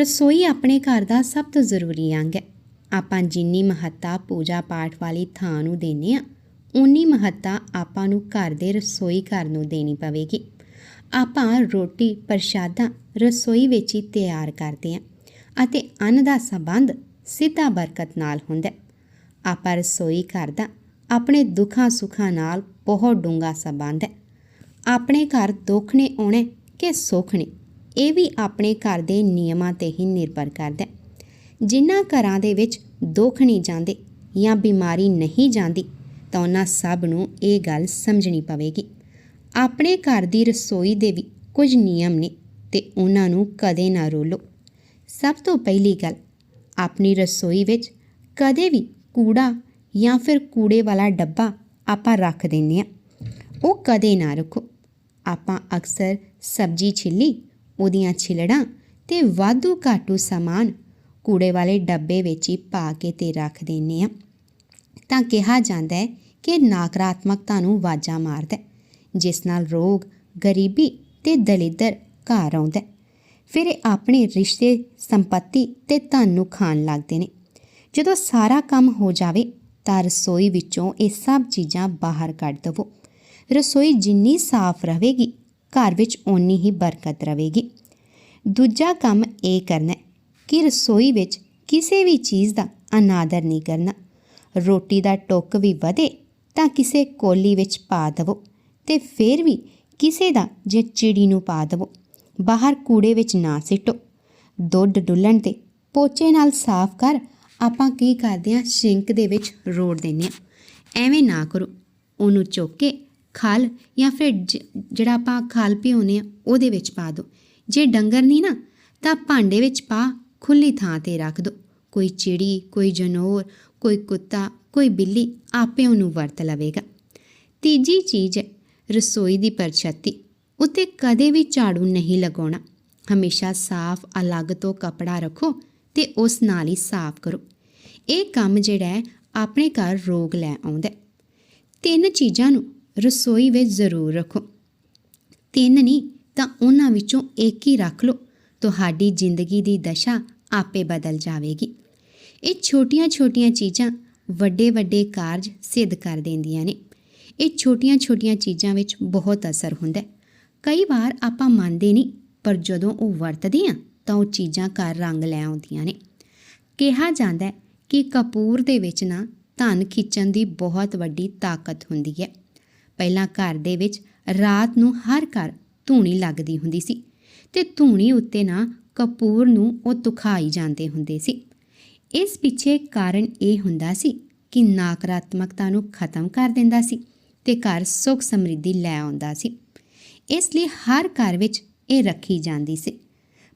ਰਸੋਈ ਆਪਣੇ ਘਰ ਦਾ ਸਭ ਤੋਂ ਜ਼ਰੂਰੀ ਅੰਗ ਹੈ। ਆਪਾਂ ਜਿੰਨੀ ਮਹੱਤਤਾ ਪੂਜਾ ਪਾਠ ਵਾਲੀ ਥਾਂ ਨੂੰ ਦਿੰਦੇ ਆ ਉਨੀ ਮਹੱਤਤਾ ਆਪਾਂ ਨੂੰ ਘਰ ਦੇ ਰਸੋਈ ਘਰ ਨੂੰ ਦੇਣੀ ਪਵੇਗੀ। ਆਪਾਂ ਰੋਟੀ ਪ੍ਰਸ਼ਾਦਾ ਰਸੋਈ ਵਿੱਚ ਹੀ ਤਿਆਰ ਕਰਦੇ ਆ ਅਤੇ ਅੰਨ ਦਾ ਸੰਬੰਧ ਸਿੱਧਾ ਬਰਕਤ ਨਾਲ ਹੁੰਦਾ ਆਪਾਂ ਰਸੋਈ ਘਰ ਦਾ ਆਪਣੇ ਦੁੱਖਾਂ ਸੁੱਖਾਂ ਨਾਲ ਬਹੁਤ ਡੂੰਘਾ ਸੰਬੰਧ ਹੈ। ਆਪਣੇ ਘਰ ਦੁੱਖ ਨੇ ਆਉਣੇ ਕਿ ਸੁੱਖ ਨੇ? ਇਹ ਵੀ ਆਪਣੇ ਘਰ ਦੇ ਨਿਯਮਾਂ ਤੇ ਹੀ ਨਿਰਭਰ ਕਰਦਾ ਹੈ। ਜਿਨ੍ਹਾਂ ਘਰਾਂ ਦੇ ਵਿੱਚ ਦੁੱਖ ਨਹੀਂ ਜਾਂਦੇ ਜਾਂ ਬਿਮਾਰੀ ਨਹੀਂ ਜਾਂਦੀ, ਤਾਂ ਉਹਨਾਂ ਸਭ ਨੂੰ ਇਹ ਗੱਲ ਸਮਝਣੀ ਪਵੇਗੀ। ਆਪਣੇ ਘਰ ਦੀ ਰਸੋਈ ਦੇ ਵੀ ਕੁਝ ਨਿਯਮ ਨੇ ਤੇ ਉਹਨਾਂ ਨੂੰ ਕਦੇ ਨਾ ਰੋਲੋ। ਸਭ ਤੋਂ ਪਹਿਲੀ ਗੱਲ, ਆਪਣੀ ਰਸੋਈ ਵਿੱਚ ਕਦੇ ਵੀ ਕੂੜਾ ਜਾਂ ਫਿਰ ਕੂੜੇ ਵਾਲਾ ਡੱਬਾ ਆਪਾਂ ਰੱਖ ਦਿੰਦੇ ਆ ਉਹ ਕਦੇ ਨਾ ਰੱਖੋ। ਆਪਾਂ ਅਕਸਰ ਸਬਜ਼ੀ ਛਿੱਲੀ ਉਹਦੀਆਂ ਛਿਲੜਾਂ ਤੇ ਵਾਧੂ ਘਾਟੂ ਸਮਾਨ ਕੂੜੇ ਵਾਲੇ ਡੱਬੇ ਵਿੱਚ ਹੀ ਪਾ ਕੇ ਤੇ ਰੱਖ ਦਿੰਦੇ ਆ ਤਾਂ ਕਿਹਾ ਜਾਂਦਾ ਹੈ ਕਿ ਨਕਾਰਾਤਮਕਤਾ ਨੂੰ ਵਾਜਾ ਮਾਰਦਾ ਜਿਸ ਨਾਲ ਰੋਗ, ਗਰੀਬੀ ਤੇ ਦਲਿੱਦਰ ਘਰ ਆਉਂਦਾ ਫਿਰ ਇਹ ਆਪਣੇ ਰਿਸ਼ਤੇ, ਸੰਪਤੀ ਤੇ ਧਨ ਨੂੰ ਖਾਣ ਲੱਗਦੇ ਨੇ। ਜਦੋਂ ਸਾਰਾ ਕੰਮ ਹੋ ਜਾਵੇ ਤਾਂ ਰਸੋਈ ਵਿੱਚੋਂ ਇਹ ਸਭ ਚੀਜ਼ਾਂ ਬਾਹਰ ਕੱਢ ਦਵੋ। ਰਸੋਈ ਜਿੰਨੀ ਸਾਫ਼ ਰਹੇਗੀ ਘਰ ਵਿੱਚ ਓਨੀ ਹੀ ਬਰਕਤ ਰਹੇਗੀ। ਦੂਜਾ ਕੰਮ ਇਹ ਕਰਨਾ ਕਿ ਰਸੋਈ ਵਿੱਚ ਕਿਸੇ ਵੀ ਚੀਜ਼ ਦਾ ਅਨਾਦਰ ਨਹੀਂ ਕਰਨਾ। ਰੋਟੀ ਦਾ ਟੁੱਕ ਵੀ ਵਧੇ ਤਾਂ ਕਿਸੇ ਕੋਲੀ ਵਿੱਚ ਪਾ ਦਵੋ ਤੇ ਫਿਰ ਵੀ ਕਿਸੇ ਦਾ ਜੇ ਚਿੜੀ ਨੂੰ ਪਾ ਦਵੋ, ਬਾਹਰ ਕੂੜੇ ਵਿੱਚ ਨਾ ਸਿੱਟੋ। ਦੁੱਧ ਡੁੱਲਣ ਤੇ ਪੋਚੇ ਨਾਲ ਸਾਫ਼ ਕਰ ਆਪਾਂ ਕੀ ਕਰਦੇ ਹਾਂ, ਸਿੰਕ ਦੇ ਵਿੱਚ ਰੋੜ ਦਿੰਦੇ ਹਾਂ। ਐਵੇਂ ਨਾ ਕਰੋ, ਉਹਨੂੰ ਚੁੱਕ ਕੇ ਖਲ ਜਾਂ ਫਿਰ ਜ- ਜਿਹੜਾ ਆਪਾਂ ਖਲ ਭਿਉਂਦੇ ਆ, ਉਹਦੇ ਵਿੱਚ ਪਾ ਦਿਓ ਜੇ ਡੰਗਰ ਨਹੀਂ ਨਾ, ਤਾਂ ਭਾਂਡੇ ਵਿੱਚ ਪਾ ਖੁੱਲੀ ਥਾਂ ਤੇ ਰੱਖ ਦਿਓ ਕੋਈ ਚਿੜੀ, ਕੋਈ ਜਨੌਰ, ਕੋਈ ਕੁੱਤਾ, ਕੋਈ ਬਿੱਲੀ ਆਪੇ ਉਹਨੂੰ ਵਰਤ ਲਵੇਗਾ। ਤੀਜੀ ਚੀਜ਼ ਹੈ, ਰਸੋਈ ਦੀ ਪਰਛੱਤੀ। ਉੱਤੇ ਕਦੇ ਵੀ ਝਾੜੂ ਨਹੀਂ ਲਗਾਉਣਾ। ਹਮੇਸ਼ਾ ਸਾਫ਼, ਅਲੱਗ ਤੋਂ ਕਪੜਾ ਰੱਖੋ ਤੇ ਉਸ ਨਾਲ ਹੀ ਸਾਫ਼ ਕਰੋ। ਇਹ ਕੰਮ ਜਿਹੜਾ ਹੈ, ਆਪਣੇ ਘਰ ਰੋਗ ਲੈ ਆਉਂਦਾ ਤਿੰਨ ਚੀਜ਼ਾਂ ਨੂੰ ਰਸੋਈ ਵਿੱਚ ਜ਼ਰੂਰ ਰੱਖੋ। ਤਿੰਨ ਨਹੀਂ, ਤਾਂ ਉਹਨਾਂ ਵਿੱਚੋਂ ਇੱਕ ਹੀ ਰੱਖ ਲਓ। ਤੁਹਾਡੀ ਜ਼ਿੰਦਗੀ ਦੀ ਦਸ਼ਾ ਆਪੇ ਬਦਲ ਜਾਵੇਗੀ। ਇਹ ਛੋਟੀਆਂ-ਛੋਟੀਆਂ ਚੀਜ਼ਾਂ ਵੱਡੇ-ਵੱਡੇ ਕਾਰਜ ਸਿੱਧ ਕਰ ਦਿੰਦੀਆਂ ਨੇ। ਇਹ ਛੋਟੀਆਂ-ਛੋਟੀਆਂ ਚੀਜ਼ਾਂ ਵਿੱਚ ਬਹੁਤ ਅਸਰ ਹੁੰਦਾ ਹੈ। ਕਈ ਵਾਰ ਆਪਾਂ ਮੰਨਦੇ ਨਹੀਂ, ਪਰ ਜਦੋਂ ਉਹ ਵਰਤਦੇ ਆ ਤਾਂ ਉਹ ਚੀਜ਼ਾਂ ਘਰ ਰੰਗ ਲੈ ਆਉਂਦੀਆਂ ਨੇ। ਕਿਹਾ ਜਾਂਦਾ ਹੈ ਕਿ ਕਪੂਰ ਦੇ ਵਿੱਚ ਨਾ ਧਨ ਖਿੱਚਣ ਦੀ ਬਹੁਤ ਵੱਡੀ ਤਾਕਤ ਹੁੰਦੀ ਹੈ। ਪਹਿਲਾਂ ਘਰ ਦੇ ਵਿੱਚ ਰਾਤ ਨੂੰ ਹਰ ਘਰ ਧੂਣੀ ਲੱਗਦੀ ਹੁੰਦੀ ਸੀ ਤੇ ਧੂਣੀ ਉੱਤੇ ਨਾ ਕਪੂਰ ਨੂੰ ਉਹ ਤੁਖਾਈ ਜਾਂਦੇ ਹੁੰਦੇ ਸੀ। ਇਸ ਪਿੱਛੇ ਕਾਰਨ ਇਹ ਹੁੰਦਾ ਸੀ ਕਿ ਨਕਾਰਾਤਮਕਤਾ ਨੂੰ ਖਤਮ ਕਰ ਦਿੰਦਾ ਸੀ ਤੇ ਘਰ ਸੁੱਖ ਸਮਰਿੱਧੀ ਲੈ ਆਉਂਦਾ ਸੀ। ਇਸ ਲਈ ਹਰ ਘਰ ਵਿੱਚ ਇਹ ਰੱਖੀ ਜਾਂਦੀ ਸੀ।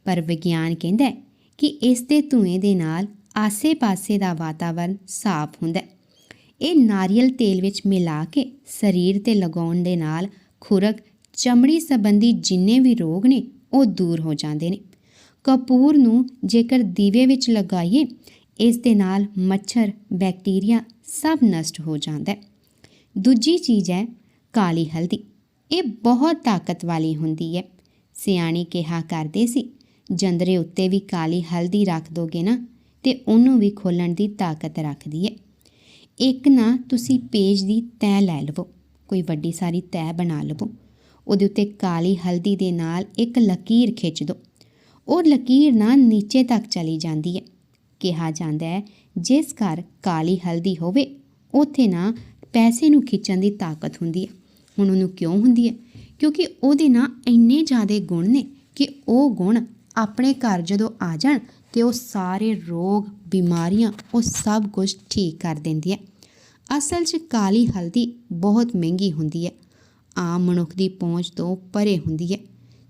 ਪਰ ਵਿਗਿਆਨ ਕਹਿੰਦਾ ਕਿ ਇਸ ਦੇ ਧੂਏ ਦੇ ਨਾਲ ਆਸੇ-ਪਾਸੇ ਦਾ ਵਾਤਾਵਰਣ ਸਾਫ਼ ਹੁੰਦਾ ਹੈ। ਇਹ ਨਾਰੀਅਲ ਤੇਲ ਵਿੱਚ ਮਿਲਾ ਕੇ ਸਰੀਰ ਤੇ ਲਗਾਉਣ ਦੇ ਨਾਲ ਖੁਰਕ, ਚਮੜੀ ਸੰਬੰਧੀ ਜਿੰਨੇ ਵੀ ਰੋਗ ਨੇ, ਉਹ ਦੂਰ ਹੋ ਜਾਂਦੇ ਨੇ। ਕਪੂਰ ਨੂੰ ਜੇਕਰ ਦੀਵੇ ਵਿੱਚ ਲਗਾਈਏ, ਇਸ ਦੇ ਨਾਲ ਮੱਛਰ, ਬੈਕਟੀਰੀਆ ਸਭ ਨਸ਼ਟ ਹੋ ਜਾਂਦਾ ਹੈ। ਦੂਜੀ ਚੀਜ਼ ਹੈ ਕਾਲੀ ਹਲਦੀ। ਇਹ ਬਹੁਤ ਤਾਕਤ ਵਾਲੀ ਹੁੰਦੀ ਹੈ। ਸਿਆਣੀ ਕਿਹਾ ਕਰਦੇ ਸੀ, ਜੰਦਰੇ ਉੱਤੇ ਵੀ ਕਾਲੀ ਹਲਦੀ ਰੱਖ ਦੋਗੇ ਨਾ, ਤੇ ਉਹਨੂੰ ਵੀ ਖੋਲਣ ਦੀ ਤਾਕਤ ਰੱਖਦੀ ਹੈ। ਇੱਕ ਨਾ ਤੁਸੀਂ ਪੇਜ ਦੀ ਤੈਅ ਲੈ ਲਵੋ, ਕੋਈ ਵੱਡੀ ਸਾਰੀ ਤੈਅ ਬਣਾ ਲਵੋ। ਉਹਦੇ ਉੱਤੇ ਕਾਲੀ ਹਲਦੀ ਦੇ ਨਾਲ ਇੱਕ ਲਕੀਰ ਖਿੱਚ ਦਿਓ ਉਹ ਲਕੀਰ ਨਾ ਨੀਚੇ ਤੱਕ ਚਲੀ ਜਾਂਦੀ ਹੈ। ਕਿਹਾ ਜਾਂਦਾ ਹੈ, ਜਿਸ ਘਰ ਕਾਲੀ ਹਲਦੀ ਹੋਵੇ, ਉੱਥੇ ਨਾ ਪੈਸੇ ਨੂੰ ਖਿੱਚਣ ਦੀ ਤਾਕਤ ਹੁੰਦੀ ਹੈ। ਹੁਣ ਉਹਨੂੰ ਕਿਉਂ ਹੁੰਦੀ ਹੈ? ਕਿਉਂਕਿ ਉਹਦੇ ਨਾ ਇੰਨੇ ਜ਼ਿਆਦਾ ਗੁਣ ਨੇ ਕਿ ਉਹ ਗੁਣ ਆਪਣੇ ਘਰ ਜਦੋਂ ਆ ਜਾਣ ਤੇ ਉਹ ਸਾਰੇ ਰੋਗ, ਬਿਮਾਰੀਆਂ, ਉਹ ਸਭ ਕੁਝ ਠੀਕ ਕਰ ਦਿੰਦੀ ਹੈ। ਅਸਲ 'ਚ ਕਾਲੀ ਹਲਦੀ ਬਹੁਤ ਮਹਿੰਗੀ ਹੁੰਦੀ ਹੈ। ਆਮ ਮਨੁੱਖ ਦੀ ਪਹੁੰਚ ਤੋਂ ਪਰੇ ਹੁੰਦੀ ਹੈ।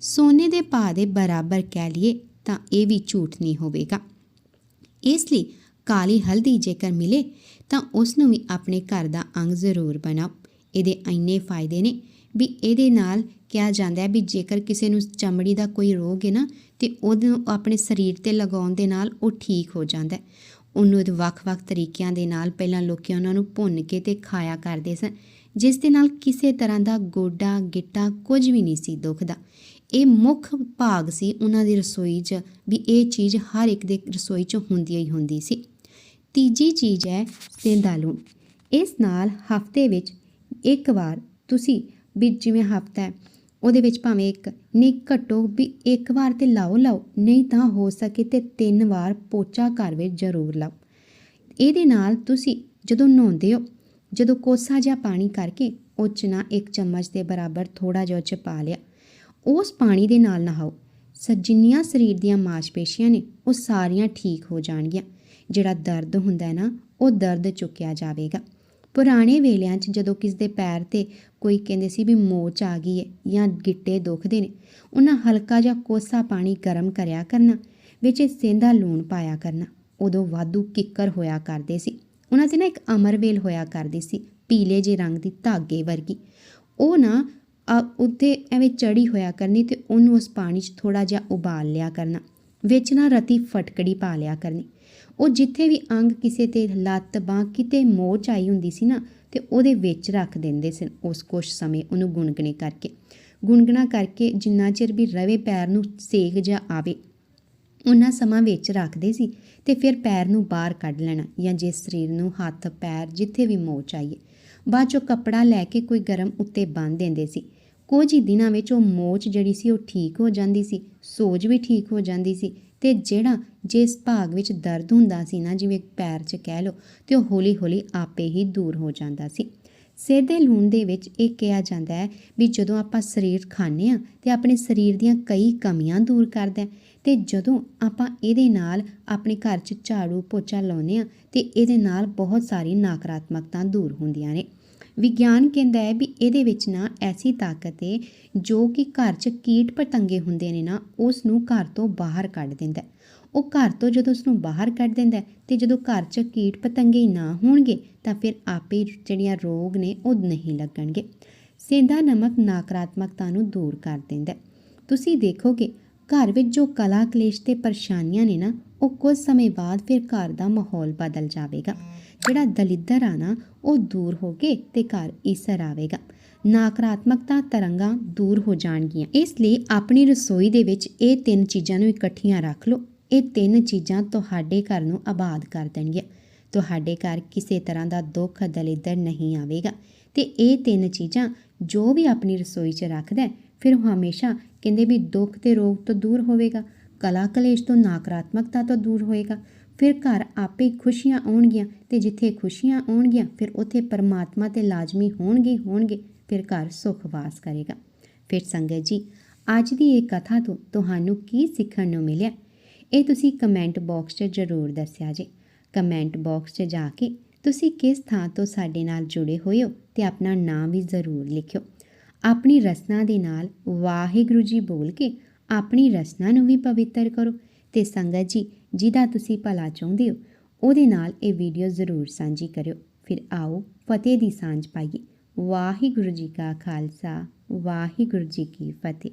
ਸੋਨੇ ਦੇ ਭਾਅ ਦੇ ਬਰਾਬਰ ਕਹਿ ਲਈਏ ਤਾਂ ਇਹ ਵੀ ਝੂਠ ਨਹੀਂ ਹੋਵੇਗਾ। ਇਸ ਲਈ ਕਾਲੀ ਹਲਦੀ ਜੇਕਰ ਮਿਲੇ ਤਾਂ ਉਸ ਨੂੰ ਵੀ ਆਪਣੇ ਘਰ ਦਾ ਅੰਗ ਜ਼ਰੂਰ ਬਣਾਓ। ਇਹਦੇ ਇੰਨੇ ਫਾਇਦੇ ਨੇ ਵੀ ਇਹਦੇ ਨਾਲ ਕਿਹਾ ਜਾਂਦਾ ਹੈ ਵੀ ਜੇਕਰ ਕਿਸੇ ਨੂੰ ਚਮੜੀ ਦਾ ਕੋਈ ਰੋਗ ਹੈ ਨਾ, ਤੇ ਉਹਨੂੰ ਆਪਣੇ ਸਰੀਰ ਤੇ ਲਗਾਉਣ ਦੇ ਨਾਲ ਉਹ ਠੀਕ ਹੋ ਜਾਂਦਾ ਹੈ। ਉਹਨੂੰ ਇਹਦੇ ਵੱਖ-ਵੱਖ ਤਰੀਕਿਆਂ ਦੇ ਨਾਲ ਪਹਿਲਾਂ ਲੋਕੀ ਉਹਨਾਂ ਨੂੰ ਭੁੰਨ ਕੇ ਤੇ ਖਾਇਆ ਕਰਦੇ ਸਨ, ਜਿਸ ਦੇ ਨਾਲ ਕਿਸੇ ਤਰ੍ਹਾਂ ਦਾ ਗੋਡਾ, ਗਿੱਟਾ ਕੁਝ ਵੀ ਨਹੀਂ ਸੀ ਦੁਖਦਾ। ਇਹ ਮੁੱਖ ਭਾਗ ਸੀ ਉਹਨਾਂ ਦੀ ਰਸੋਈ 'ਚ ਵੀ ਇਹ ਚੀਜ਼ ਹਰ ਇੱਕ ਦੇ ਰਸੋਈ 'ਚ ਹੁੰਦੀ ਹੀ ਹੁੰਦੀ ਸੀ। ਤੀਜੀ ਚੀਜ਼ ਹੈ ਸੇਂਦਾ ਇਸ ਨਾਲ ਹਫ਼ਤੇ ਵਿੱਚ ਇੱਕ ਵਾਰ ਤੁਸੀਂ ਵੀ ਜਿਵੇਂ ਹਫਤਾ ਹੈ, ਉਹਦੇ ਵਿੱਚ ਭਾਵੇਂ ਇੱਕ, ਨਹੀਂ ਘੱਟੋ ਵੀ ਇੱਕ ਵਾਰ ਤੇ ਲਾਓ ਲਾਓ, ਨਹੀਂ ਤਾਂ ਹੋ ਸਕੇ ਤੇ ਤਿੰਨ ਵਾਰ ਪੋਚਾ ਘਰ ਵਿੱਚ ਜ਼ਰੂਰ ਲਾਓ। ਇਹਦੇ ਨਾਲ ਤੁਸੀਂ ਜਦੋਂ ਨਹਾਉਂਦੇ ਹੋ, ਜਦੋਂ ਕੋਸਾ ਜਿਹਾ ਪਾਣੀ ਕਰਕੇ ਉਹ 'ਚ ਨਾ ਇੱਕ ਚਮਚ ਦੇ ਬਰਾਬਰ ਥੋੜਾ ਜਿਹਾ ਉਹ 'ਚ ਪਾ ਲਿਆ, ਉਸ ਪਾਣੀ ਦੇ ਨਾਲ ਨਹਾਓ। ਸ ਜਿੰਨੀਆਂ ਸਰੀਰ ਦੀਆਂ ਮਾਸਪੇਸ਼ੀਆਂ ਨੇ, ਉਹ ਸਾਰੀਆਂ ਠੀਕ ਹੋ ਜਾਣਗੀਆਂ। ਜਿਹੜਾ ਦਰਦ ਹੁੰਦਾ ਹੈ ਨਾ, ਉਹ ਦਰਦ ਚੁੱਕਿਆ ਜਾਵੇਗਾ। ਪੁਰਾਣੇ ਵੇਲਿਆਂ 'ਚ ਜਦੋਂ ਕਿਸ ਦੇ ਪੈਰ ਤੇ ਕੋਈ ਕਹਿੰਦੇ ਸੀ ਵੀ ਮੋਚ ਆ ਗਈ ਹੈ ਜਾਂ ਗਿੱਟੇ ਦੁਖਦੇ ਨੇ, ਉਹਨਾਂ ਹਲਕਾ ਜਿਹਾ ਕੋਸਾ ਪਾਣੀ ਗਰਮ ਕਰਿਆ ਕਰਨਾ, ਵਿੱਚ ਸੇਂਦਾ ਲੂਣ ਪਾਇਆ ਕਰਨਾ। ਉਦੋਂ ਵਾਧੂ ਕਿੱਕਰ ਹੋਇਆ ਕਰਦੇ ਸੀ। ਉਹਨਾਂ ਤੇ ਨਾ ਇੱਕ ਅਮਰਵੇਲ ਹੋਇਆ ਕਰਦੀ ਸੀ, ਪੀਲੇ ਜਿਹੇ ਰੰਗ ਦੀ ਧਾਗੇ ਵਰਗੀ। ਉਹ ਨਾ ਆ ਉੱਤੇ ਐਵੇਂ ਚੜੀ ਹੋਇਆ ਕਰਨੀ ਤੇ ਉਹਨੂੰ ਉਸ ਪਾਣੀ 'ਚ ਥੋੜਾ ਜਿਹਾ ਉਬਾਲ ਲਿਆ ਕਰਨਾ, ਵਿੱਚ ਨਾ ਰਤੀ ਫਟਕੜੀ ਪਾ ਲਿਆ ਕਰਨੀ। ਉਹ ਜਿੱਥੇ ਵੀ ਅੰਗ ਕਿਸੇ ਤੇ ਲੱਤ ਬਾਂਹ ਕਿਤੇ ਮੋਚ ਆਈ ਹੁੰਦੀ ਸੀ ਨਾ, ਤੇ ਉਹਦੇ ਵਿੱਚ ਰੱਖ ਦਿੰਦੇ ਸਨ ਉਸ ਕੁਛ ਸਮੇਂ ਉਹਨੂੰ ਗੁੰਗਣੇ ਕਰਕੇ। ਗੁੰਗਣਾ ਕਰਕੇ ਜਿੰਨਾ ਚਿਰ ਵੀ ਰਵੇ ਪੈਰ ਨੂੰ ਸੇਕ ਜਾਂ ਆਵੇ, ਉਹਨਾਂ ਸਮਾਂ ਵਿੱਚ ਰੱਖਦੇ ਸੀ ਤੇ ਫਿਰ ਪੈਰ ਨੂੰ ਬਾਹਰ ਕੱਢ ਲੈਣਾ ਜਾਂ ਜੇ ਸਰੀਰ ਨੂੰ ਹੱਥ, ਪੈਰ ਜਿੱਥੇ ਵੀ ਮੋਚ ਆਈਏ। ਬਾਅਦ ਚੋਂ ਕੱਪੜਾ ਲੈ ਕੇ ਕੋਈ ਗਰਮ ਉੱਤੇ ਬੰਨ੍ਹ ਦਿੰਦੇ ਸੀ। ਕੁਝ ਹੀ ਦਿਨਾਂ ਵਿੱਚ ਉਹ ਮੋਚ ਜਿਹੜੀ ਸੀ ਉਹ ਠੀਕ ਹੋ ਜਾਂਦੀ ਸੀ, ਸੋਜ ਵੀ ਠੀਕ ਹੋ ਜਾਂਦੀ ਸੀ। ਤੇ ਜਿਹੜਾ ਜਿਸ ਭਾਗ ਵਿੱਚ ਦਰਦ ਹੁੰਦਾ ਸੀ ਨਾ, ਜਿਵੇਂ ਪੈਰ 'ਚ ਕਹਿ ਲਓ, ਤੇ ਉਹ ਹੌਲੀ-ਹੌਲੀ ਆਪੇ ਹੀ ਦੂਰ ਹੋ ਜਾਂਦਾ ਸੀ। ਸਿਰ ਦੇ ਲੂਣ ਦੇ ਵਿੱਚ ਇਹ ਕਿਹਾ ਜਾਂਦਾ ਹੈ ਵੀ ਜਦੋਂ ਆਪਾਂ ਸਰੀਰ ਖਾਂਦੇ ਆ ਤੇ ਆਪਣੇ ਸਰੀਰ ਦੀਆਂ ਕਈ ਕਮੀਆਂ ਦੂਰ ਕਰਦਾ ਹੈ, ਤੇ ਜਦੋਂ ਆਪਾਂ ਇਹਦੇ ਨਾਲ ਆਪਣੇ ਘਰ 'ਚ ਝਾੜੂ ਪੋਚਾ ਲਾਉਂਦੇ ਆ ਤੇ ਇਹਦੇ ਨਾਲ ਬਹੁਤ ਸਾਰੀ ਨਕਾਰਾਤਮਕਤਾ ਦੂਰ ਹੁੰਦੀਆਂ ਨੇ। ਵਿਗਿਆਨ ਕਹਿੰਦਾ ਹੈ ਵੀ ਇਹਦੇ ਵਿੱਚ ਨਾ ਐਸੀ ਤਾਕਤ ਹੈ ਜੋ ਕਿ ਘਰ 'ਚ ਕੀਟ ਪਤੰਗੇ ਹੁੰਦੇ ਨੇ ਨਾ ਉਸ ਨੂੰ ਘਰ ਤੋਂ ਬਾਹਰ ਕੱਢ ਦਿੰਦਾ ਉਹ ਘਰ ਤੋਂ ਜਦੋਂ ਉਸ ਨੂੰ ਬਾਹਰ ਕੱਢ ਦਿੰਦਾ ਹੈ ਤੇ ਜਦੋਂ ਘਰ 'ਚ ਕੀਟ ਪਤੰਗੇ ਨਾ ਹੋਣਗੇ ਤਾਂ ਫਿਰ ਆਪੇ ਜਿਹੜੀਆਂ ਰੋਗ ਨੇ ਉਹ ਨਹੀਂ ਲੱਗਣਗੇ। ਸੇਂਦਾ ਨਮਕ ਨਕਾਰਾਤਮਕਤਾ ਨੂੰ ਦੂਰ ਕਰ ਦਿੰਦਾ ਤੁਸੀਂ ਦੇਖੋਗੇ, ਘਰ ਵਿੱਚ ਜੋ ਕਲਾ ਕਲੇਸ਼ ਤੇ ਪਰੇਸ਼ਾਨੀਆਂ ਨੇ ਨਾ, ਉਹ ਕੁਝ ਸਮੇਂ ਬਾਅਦ ਫਿਰ ਘਰ ਦਾ ਮਾਹੌਲ ਬਦਲ ਜਾਵੇਗਾ। ਜਿਹੜਾ ਦਲਿੱਦਰ ਆ ਨਾ, ਉਹ ਦੂਰ ਹੋ ਕੇ ਤੇ ਘਰ ਈਸਰ ਆਵੇਗਾ। ਨਕਾਰਾਤਮਕਤਾ ਤਰੰਗਾਂ ਦੂਰ ਹੋ ਜਾਣਗੀਆਂ। ਇਸ ਲਈ ਆਪਣੀ ਰਸੋਈ ਦੇ ਵਿੱਚ ਇਹ ਤਿੰਨ ਚੀਜ਼ਾਂ ਨੂੰ ਇਕੱਠੀਆਂ ਰੱਖ ਲਓ। ਇਹ ਤਿੰਨ ਚੀਜ਼ਾਂ ਤੁਹਾਡੇ ਘਰ ਨੂੰ ਆਬਾਦ ਕਰ ਦੇਣਗੀਆਂ। ਤੁਹਾਡੇ ਘਰ ਕਿਸੇ ਤਰ੍ਹਾਂ ਦਾ ਦੁੱਖ, ਦਲਿੱਦਰ ਨਹੀਂ ਆਵੇਗਾ। ਤੇ ਇਹ ਤਿੰਨ ਚੀਜ਼ਾਂ ਜੋ ਵੀ ਆਪਣੀ ਰਸੋਈ 'ਚ ਰੱਖਦਾ ਫਿਰ ਉਹ ਹਮੇਸ਼ਾ ਕਹਿੰਦੇ ਵੀ ਦੁੱਖ ਤੇ ਰੋਗ ਤੋਂ ਦੂਰ ਹੋਵੇਗਾ। ਕਲਾ ਕਲੇਸ਼ ਤੋਂ ਨਕਾਰਾਤਮਕਤਾ ਤੋਂ ਦੂਰ ਹੋਏਗਾ। ਫਿਰ ਘਰ ਆਪੇ ਖੁਸ਼ੀਆਂ ਆਉਣਗੀਆਂ ਤੇ ਜਿੱਥੇ ਖੁਸ਼ੀਆਂ ਆਉਣਗੀਆਂ, ਫਿਰ ਉੱਥੇ ਪਰਮਾਤਮਾ ਤੇ ਲਾਜ਼ਮੀ ਹੋਣਗੇ ਹੋਣਗੇ, ਫਿਰ ਘਰ ਸੁਖ ਵਾਸ ਕਰੇਗਾ। ਫਿਰ ਸੰਗਤ ਜੀ, ਅੱਜ ਦੀ ਇਹ ਕਥਾ ਤੋਂ ਤੁਹਾਨੂੰ ਕੀ ਸਿੱਖਣ ਨੂੰ ਮਿਲਿਆ? ਇਹ ਤੁਸੀਂ ਕਮੈਂਟ ਬਾਕਸ 'ਚ ਜ਼ਰੂਰ ਦੱਸਿਆ ਜੇ। ਕਮੈਂਟ ਬਾਕਸ 'ਚ ਜਾ ਕੇ ਤੁਸੀਂ ਕਿਸ ਥਾਂ ਤੋਂ ਸਾਡੇ ਨਾਲ ਜੁੜੇ ਹੋਏ ਹੋ ਤੇ ਆਪਣਾ ਨਾਮ ਵੀ ਜ਼ਰੂਰ ਲਿਖਿਓ। ਆਪਣੀ ਰਸਨਾ ਦੇ ਨਾਲ ਵਾਹਿਗੁਰੂ ਜੀ ਬੋਲ ਕੇ ਆਪਣੀ ਰਸਨਾ ਨੂੰ ਵੀ ਪਵਿੱਤਰ ਕਰੋ। ਤੇ ਸੰਗਤ ਜੀ, ਜਿਹਦਾ ਤੁਸੀਂ ਭਲਾ ਚਾਹੁੰਦੇ ਹੋ, ਉਹਦੇ ਨਾਲ ਇਹ ਵੀਡੀਓ ਜ਼ਰੂਰ ਸਾਂਝੀ ਕਰਿਓ। ਫਿਰ ਆਓ ਫਤਿਹ ਦੀ ਸਾਂਝ ਪਾਈਏ। ਵਾਹਿਗੁਰੂ ਜੀ ਕਾ ਖਾਲਸਾ, ਵਾਹਿਗੁਰੂ ਜੀ ਕੀ ਫਤਿਹ।